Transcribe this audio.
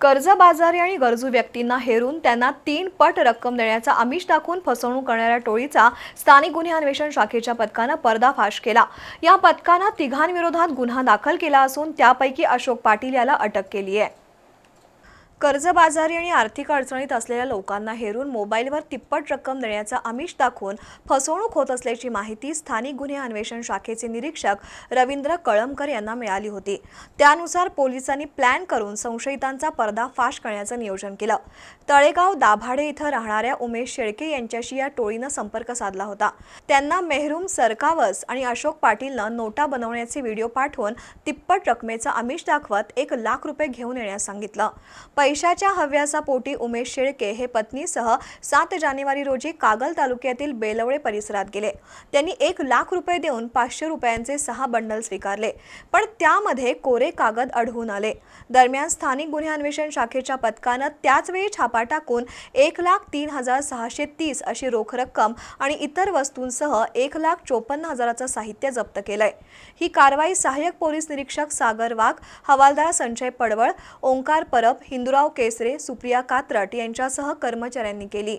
कर्जबाजारी आणि गरजू व्यक्तींना हेरून त्यांना तीन पट रक्कम देण्याचा आमिष दाखवून फसवणूक करणाऱ्या टोळीचा स्थानिक गुन्हे अन्वेषण शाखेच्या पथकानं पर्दाफाश केला. या पथकानं तिघांविरोधात गुन्हा दाखल केला असून त्यापैकी अशोक पाटील याला अटक केली आहे. कर्जबाजारी आणि आर्थिक अडचणीत असलेल्या लोकांना हेरून मोबाईलवर तिप्पट रक्कम देण्याचा आमिष दाखवून फसवणूक होत असल्याची माहिती स्थानिक गुन्हे अन्वेषण शाखेचे निरीक्षक रवींद्र कळमकर यांना मिळाली होती. त्यानुसार पोलिसांनी प्लॅन करून संशयितांचा पर्दाफाश करण्याचं नियोजन केलं. तळेगाव दाभाडे इथं राहणाऱ्या उमेश शेळके यांच्याशी या टोळीनं संपर्क साधला होता. त्यांना मेहरूम सरकावस आणि अशोक पाटीलनं नोटा बनवण्याचे व्हिडिओ पाठवून तिप्पट रकमेचा आमिष दाखवत एक लाख रुपये घेऊन येण्यास सांगितलं. पैशाच्या हव्याचा पोटी उमेश शेळके हे पत्नीसह सात जानेवारी रोजी कागल तालुक्यातील बेलवळे परिसरात गेले. त्यांनी एक लाख रुपये देऊन पाचशे रुपयांचे सहा बंडल स्वीकारले. पण त्यामध्ये कोरे कागद आढळून आले. दरम्यान स्थानिक गुन्हे अन्वेषण शाखेच्या पथकानं त्याचवेळी छापा टाकून एक लाख तीन हजार सहाशे तीस अशी रोख रक्कम आणि इतर वस्तूंसह एक लाख चोपन्न हजाराचं साहित्य जप्त केलंय. ही कारवाई सहाय्यक पोलीस निरीक्षक सागर वाघ हवालदार संजय पडवळ ओंकार परब हिंदुराव केसरे सुप्रिया कात्रट यांच्यासह कर्मचाऱ्यांनी केली.